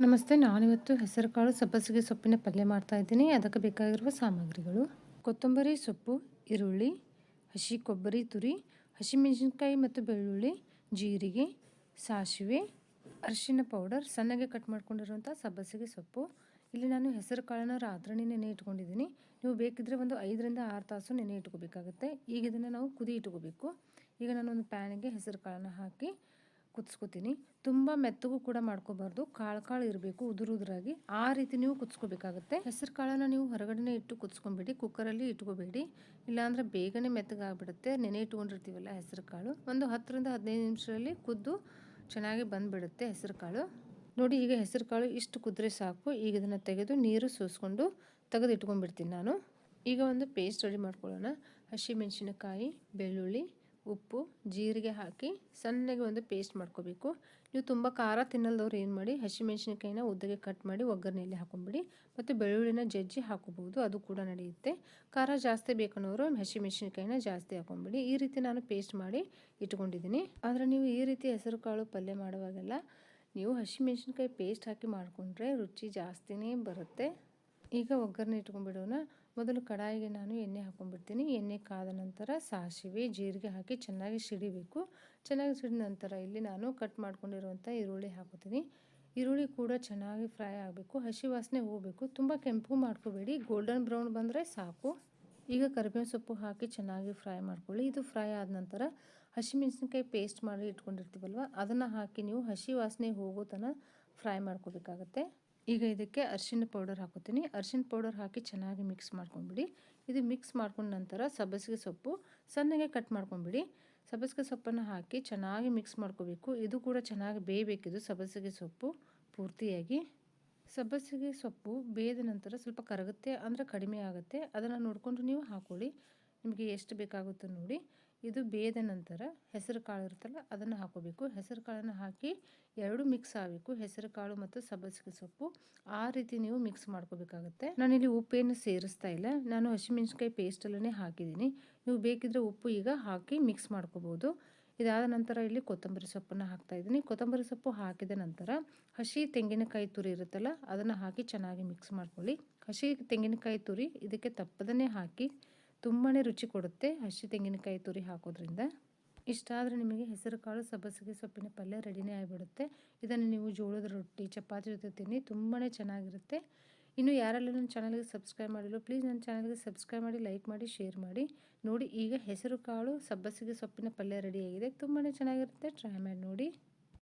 ನಮಸ್ತೆ, ನಾನಿವತ್ತು ಹೆಸರುಕಾಳು ಸಬ್ಬಸಿಗೆ ಸೊಪ್ಪಿನ ಪಲ್ಯ ಮಾಡ್ತಾ ಇದ್ದೀನಿ. ಅದಕ್ಕೆ ಬೇಕಾಗಿರುವ ಸಾಮಗ್ರಿಗಳು. ಕೊತ್ತಂಬರಿ ಸೊಪ್ಪು, ಈರುಳ್ಳಿ, ಹಸಿ ಕೊಬ್ಬರಿ ತುರಿ ಹಸಿಮೆಣಸಿನ್ಕಾಯಿ ಮತ್ತು ಬೆಳ್ಳುಳ್ಳಿ, ಜೀರಿಗೆ, ಸಾಸಿವೆ, ಅರಿಶಿನ ಪೌಡರ್, ಸಣ್ಣಗೆ ಕಟ್ ಮಾಡ್ಕೊಂಡಿರುವಂಥ ಸಬ್ಬಸಿಗೆ ಸೊಪ್ಪು. ಇಲ್ಲಿ ನಾನು ಹೆಸರು ಕಾಳನ್ನು ರಾತ್ರಿ ನೆನೆ ಇಟ್ಕೊಂಡಿದ್ದೀನಿ. ನೀವು ಬೇಕಿದ್ರೆ ಒಂದು ಐದರಿಂದ ಆರು ತಾಸು ನೆನೆ ಇಟ್ಕೋಬೇಕಾಗುತ್ತೆ. ಈಗ ಇದನ್ನು ನಾವು ಕುದಿ ಇಟ್ಕೋಬೇಕು. ಈಗ ನಾನು ಒಂದು ಪ್ಯಾನಿಗೆ ಹೆಸರು ಕಾಳನ್ನು ಹಾಕಿ ಕುದಿಸ್ಕೊತೀನಿ. ತುಂಬ ಮೆತ್ತಗೂ ಕೂಡ ಮಾಡ್ಕೋಬಾರ್ದು. ಕಾಳು ಕಾಳು ಇರಬೇಕು ಉದುರು ಉದುರಾಗಿ ಆ ರೀತಿ ನೀವು ಕುದಿಸ್ಕೋಬೇಕಾಗುತ್ತೆ. ಹೆಸರು ಕಾಳನ್ನು ನೀವು ಹೊರಗಡೆನೇ ಇಟ್ಟು ಕುದಿಸ್ಕೊಂಬಿಡಿ. ಕುಕ್ಕರಲ್ಲಿ ಇಟ್ಕೋಬೇಡಿ. ಇಲ್ಲಾಂದ್ರೆ ಬೇಗನೆ ಮೆತ್ತಗಾಗ್ಬಿಡುತ್ತೆ. ನೆನೆ ಇಟ್ಕೊಂಡಿರ್ತೀವಲ್ಲ ಹೆಸರು ಕಾಳು. ಒಂದು ಹತ್ತರಿಂದ ಹದಿನೈದು ನಿಮಿಷದಲ್ಲಿ ಕುದ್ದು ಚೆನ್ನಾಗಿ ಬಂದುಬಿಡುತ್ತೆ ಹೆಸರು ಕಾಳು. ನೋಡಿ ಈಗ ಹೆಸರು ಕಾಳು ಇಷ್ಟು ಕುದ್ರೆ ಸಾಕು. ಈಗ ಇದನ್ನು ತೆಗೆದು ನೀರು ಸೋಸ್ಕೊಂಡು ತೆಗೆದು ಇಟ್ಕೊಂಡ್ಬಿಡ್ತೀನಿ ನಾನು. ಈಗ ಒಂದು ಪೇಸ್ಟ್ ರೆಡಿ ಮಾಡ್ಕೊಳ್ಳೋಣ. ಹಸಿಮೆಣಸಿನಕಾಯಿ, ಬೆಳ್ಳುಳ್ಳಿ ಉಪ್ಪು, ಜೀರಿಗೆ ಹಾಕಿ ಸಣ್ಣಗೆ ಒಂದು ಪೇಸ್ಟ್ ಮಾಡ್ಕೋಬೇಕು. ನೀವು ತುಂಬ ಖಾರ ತಿನ್ನಲ್ದವ್ರು ಏನು ಮಾಡಿ, ಹಸಿಮೆಣಸಿನಕಾಯಿನ ಉದ್ದಗೆ ಕಟ್ ಮಾಡಿ ಒಗ್ಗರಣೆಯಲ್ಲಿ ಹಾಕೊಂಬಿಡಿ. ಮತ್ತು ಬೆಳ್ಳುಳ್ಳಿನ ಜಜ್ಜಿ ಹಾಕೋಬಹುದು, ಅದು ಕೂಡ ನಡೆಯುತ್ತೆ. ಖಾರ ಜಾಸ್ತಿ ಬೇಕನ್ನೋರು ಹಸಿಮೆಣ್ಸಿನ್ಕಾಯಿನ ಜಾಸ್ತಿ ಹಾಕೊಂಬಿಡಿ. ಈ ರೀತಿ ನಾನು ಪೇಸ್ಟ್ ಮಾಡಿ ಇಟ್ಕೊಂಡಿದ್ದೀನಿ. ಆದರೆ ನೀವು ಈ ರೀತಿ ಹೆಸರು ಕಾಳು ಪಲ್ಯ ಮಾಡುವಾಗೆಲ್ಲ ನೀವು ಹಸಿಮೆಣ್ಸಿನ್ಕಾಯಿ ಪೇಸ್ಟ್ ಹಾಕಿ ಮಾಡಿಕೊಂಡ್ರೆ ರುಚಿ ಜಾಸ್ತಿನೇ ಬರುತ್ತೆ. ಈಗ ಒಗ್ಗರಣೆ ಇಟ್ಕೊಂಡ್ಬಿಡೋಣ. ಮೊದಲು ಕಡಾಯಿಗೆ ನಾನು ಎಣ್ಣೆ ಹಾಕೊಂಡ್ಬಿಡ್ತೀನಿ. ಎಣ್ಣೆ ಕಾದ ನಂತರ ಸಾಸಿವೆ, ಜೀರಿಗೆ ಹಾಕಿ ಚೆನ್ನಾಗಿ ಸಿಡಿಬೇಕು. ಚೆನ್ನಾಗಿ ಸಿಡಿದ ನಂತರ ಇಲ್ಲಿ ನಾನು ಕಟ್ ಮಾಡ್ಕೊಂಡಿರುವಂಥ ಈರುಳ್ಳಿ ಹಾಕೋತೀನಿ. ಈರುಳ್ಳಿ ಕೂಡ ಚೆನ್ನಾಗಿ ಫ್ರೈ ಆಗಬೇಕು. ಹಸಿ ವಾಸನೆ ಹೋಗಬೇಕು. ತುಂಬ ಕೆಂಪು ಮಾಡ್ಕೋಬೇಡಿ. ಗೋಲ್ಡನ್ ಬ್ರೌನ್ ಬಂದರೆ ಸಾಕು. ಈಗ ಕರಿಬೇವು ಸೊಪ್ಪು ಹಾಕಿ ಚೆನ್ನಾಗಿ ಫ್ರೈ ಮಾಡ್ಕೊಳ್ಳಿ. ಇದು ಫ್ರೈ ಆದ ನಂತರ ಹಸಿಮೆಣಸಿನ್ಕಾಯಿ ಪೇಸ್ಟ್ ಮಾಡಿ ಇಟ್ಕೊಂಡಿರ್ತೀವಲ್ವ, ಅದನ್ನು ಹಾಕಿ ನೀವು ಹಸಿ ವಾಸನೆ ಹೋಗೋ ತನಕ ಫ್ರೈ ಮಾಡ್ಕೋಬೇಕಾಗತ್ತೆ. ಈಗ ಇದಕ್ಕೆ ಅರಿಶಿನ ಪೌಡರ್ ಹಾಕೋತೀನಿ ಅರಿಶಿನ ಪೌಡರ್ ಹಾಕಿ ಚೆನ್ನಾಗಿ ಮಿಕ್ಸ್ ಮಾಡ್ಕೊಂಬಿಡಿ. ಇದು ಮಿಕ್ಸ್ ಮಾಡ್ಕೊಂಡ ನಂತರ ಸಬ್ಬಸಿಗೆ ಸೊಪ್ಪು ಸಣ್ಣಗೆ ಕಟ್ ಮಾಡ್ಕೊಂಬಿಡಿ. ಸಬ್ಬಸಿಗೆ ಸೊಪ್ಪನ್ನು ಹಾಕಿ ಚೆನ್ನಾಗಿ ಮಿಕ್ಸ್ ಮಾಡ್ಕೋಬೇಕು. ಇದು ಕೂಡ ಚೆನ್ನಾಗಿ ಬೇಯಬೇಕಿದು ಸಬ್ಬಸಿಗೆ ಸೊಪ್ಪು ಪೂರ್ತಿಯಾಗಿ. ಸಬ್ಬಸಿಗೆ ಸೊಪ್ಪು ಬೇಯ್ದ ನಂತರ ಸ್ವಲ್ಪ ಕರಗುತ್ತೆ ಅಂದರೆ ಕಡಿಮೆ ಆಗುತ್ತೆ. ಅದನ್ನು ನೋಡಿಕೊಂಡು ನೀವು ಹಾಕೊಳ್ಳಿ. ನಿಮಗೆ ಎಷ್ಟು ಬೇಕಾಗುತ್ತೋ ನೋಡಿ. ಇದು ಬೇದ ನಂತರ ಹೆಸರು ಕಾಳು ಇರುತ್ತಲ್ಲ, ಅದನ್ನು ಹಾಕೋಬೇಕು. ಹೆಸರು ಕಾಳನ್ನು ಹಾಕಿ ಎರಡು ಮಿಕ್ಸ್ ಆಗಬೇಕು. ಹೆಸರು ಕಾಳು ಮತ್ತು ಸಬ್ಬಸಿಗೆ ಸೊಪ್ಪು. ಆ ರೀತಿ ನೀವು ಮಿಕ್ಸ್ ಮಾಡ್ಕೋಬೇಕಾಗುತ್ತೆ. ನಾನಿಲ್ಲಿ ಉಪ್ಪೇನು ಸೇರಿಸ್ತಾ ಇಲ್ಲ. ನಾನು ಹಸಿಮೆಣ್ಸಿನ್ಕಾಯಿ ಪೇಸ್ಟಲ್ಲೇ ಹಾಕಿದ್ದೀನಿ. ನೀವು ಬೇಕಿದ್ರೆ ಉಪ್ಪು ಈಗ ಹಾಕಿ ಮಿಕ್ಸ್ ಮಾಡ್ಕೋಬೋದು. ಇದಾದ ನಂತರ ಇಲ್ಲಿ ಕೊತ್ತಂಬರಿ ಸೊಪ್ಪನ್ನು ಹಾಕ್ತಾ ಇದ್ದೀನಿ. ಕೊತ್ತಂಬರಿ ಸೊಪ್ಪು ಹಾಕಿದ ನಂತರ ಹಸಿ ತೆಂಗಿನಕಾಯಿ ತುರಿ ಇರುತ್ತಲ್ಲ, ಅದನ್ನು ಹಾಕಿ ಚೆನ್ನಾಗಿ ಮಿಕ್ಸ್ ಮಾಡ್ಕೊಳ್ಳಿ. ಹಸಿ ತೆಂಗಿನಕಾಯಿ ತುರಿ ಇದಕ್ಕೆ ತಪ್ಪದನ್ನೇ ಹಾಕಿ ತುಂಬಾ ರುಚಿ ಕೊಡುತ್ತೆ ಹಸಿ ತೆಂಗಿನಕಾಯಿ ತುರಿ ಹಾಕೋದ್ರಿಂದ. ಇಷ್ಟ ಆದರೆ ನಿಮಗೆ ಹೆಸರು ಕಾಳು, ಸಬ್ಬಸಿಗೆ, ಸೊಪ್ಪಿನ ಪಲ್ಯ ರೆಡಿನೇ ಆಗಿಬಿಡುತ್ತೆ. ಇದನ್ನು ನೀವು ಜೋಳದ ರೊಟ್ಟಿ, ಚಪಾತಿ ಜೊತೆ ತಿನ್ನಿ ತುಂಬಾ ಚೆನ್ನಾಗಿರುತ್ತೆ. ಇನ್ನು ಯಾರೆಲ್ಲ ನನ್ನ ಚಾನಲ್ಗೆ ಸಬ್ಸ್ಕ್ರೈಬ್ ಮಾಡಿಲ್ಲ, ಪ್ಲೀಸ್ ನನ್ನ ಚಾನಲ್ಗೆ ಸಬ್ಸ್ಕ್ರೈಬ್ ಮಾಡಿ, ಲೈಕ್ ಮಾಡಿ, ಶೇರ್ ಮಾಡಿ. ನೋಡಿ ಈಗ ಹೆಸರು ಕಾಳು, ಸಬ್ಬಸಿಗೆ, ಸೊಪ್ಪಿನ ಪಲ್ಯ ರೆಡಿಯಾಗಿದೆ ತುಂಬಾ ಚೆನ್ನಾಗಿರುತ್ತೆ. ಟ್ರೈ ಮಾಡಿ ನೋಡಿ.